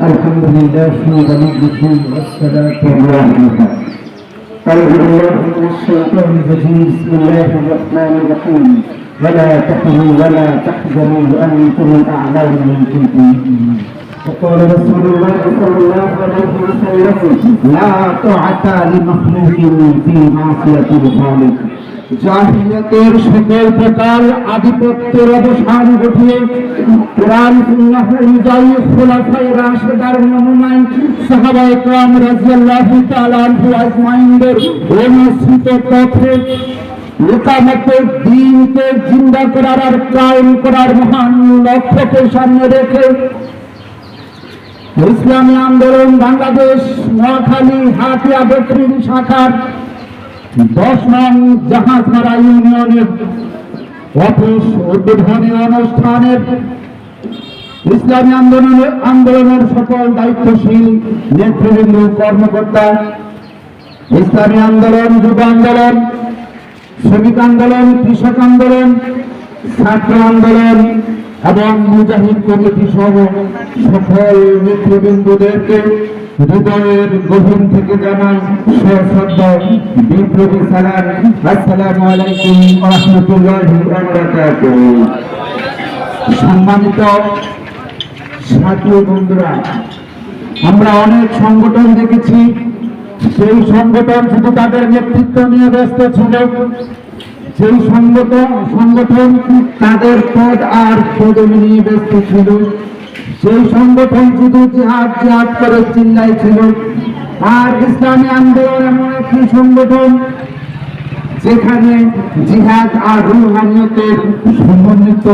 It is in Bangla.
الحمد لله ولي الدين والصلاة والسلام أعوذ بالله من الشيطان الرجيم. بسم الله الرحمن الرحيم. ولا تهنوا ولا تحزنوا وأنتم الأعلون إن كنتم. وقال رسول الله صلى الله عليه وسلم لا طاعة لمخلوق في معصية الخالق জাহিলিয়াতের সকল প্রকার আধিপত্যের অবসান ঘটিয়ে কোরআন সুন্নাহ অনুযায়ী খোলাফায়ে রাশিদার নমুনায় সাহাবায়ে کرام রাদিয়াল্লাহু তাআলা আনহু আজমাইনদের অনুসৃত পথে লোকামতের দিনকে জিন্দা করার আর কায়েম করার মহান লক্ষ্যকে সামনে রেখে ইসলামী আন্দোলন বাংলাদেশ নোয়াখালী হাতিয়া দক্ষিণ শাখার দশ নং জাহাজমারা ইউনিয়নের অফিস উদ্বোধনী অনুষ্ঠানের ইসলামী আন্দোলনের আন্দোলনের সকল দায়িত্বশীল নেতৃবৃন্দ, কর্মকর্তা, ইসলামী আন্দোলন, যুব আন্দোলন, শ্রমিক আন্দোলন, কৃষক আন্দোলন, ছাত্র আন্দোলন এবং মুজাহিদ কমিটি সহ সকল নেতৃবৃন্দদেরকে হৃদয়ের গভীর থেকে জানান সশ্রদ্ধ বিপ্লবী সালাম। আসসালামু আলাইকুম রহমতুল্লাহ সম্মানিত সাথী বন্ধুরা, আমরা অনেক সংগঠন দেখেছি। সেই সংগঠন শুধু তাদের নেতৃত্ব নিয়ে ব্যস্ত ছিল। সেই সংগঠন সংগঠন তাদের পদ আর পদবি নিয়ে ব্যস্ত ছিল। সেই সংগঠন শুধু জিহাদ জিহাদ করে চিল্লাই ছিল। আর ইসলামী আন্দোলন এমন একটি সংগঠন যেখানে জিহাদ আর রুহানিয়তের সমন্বিত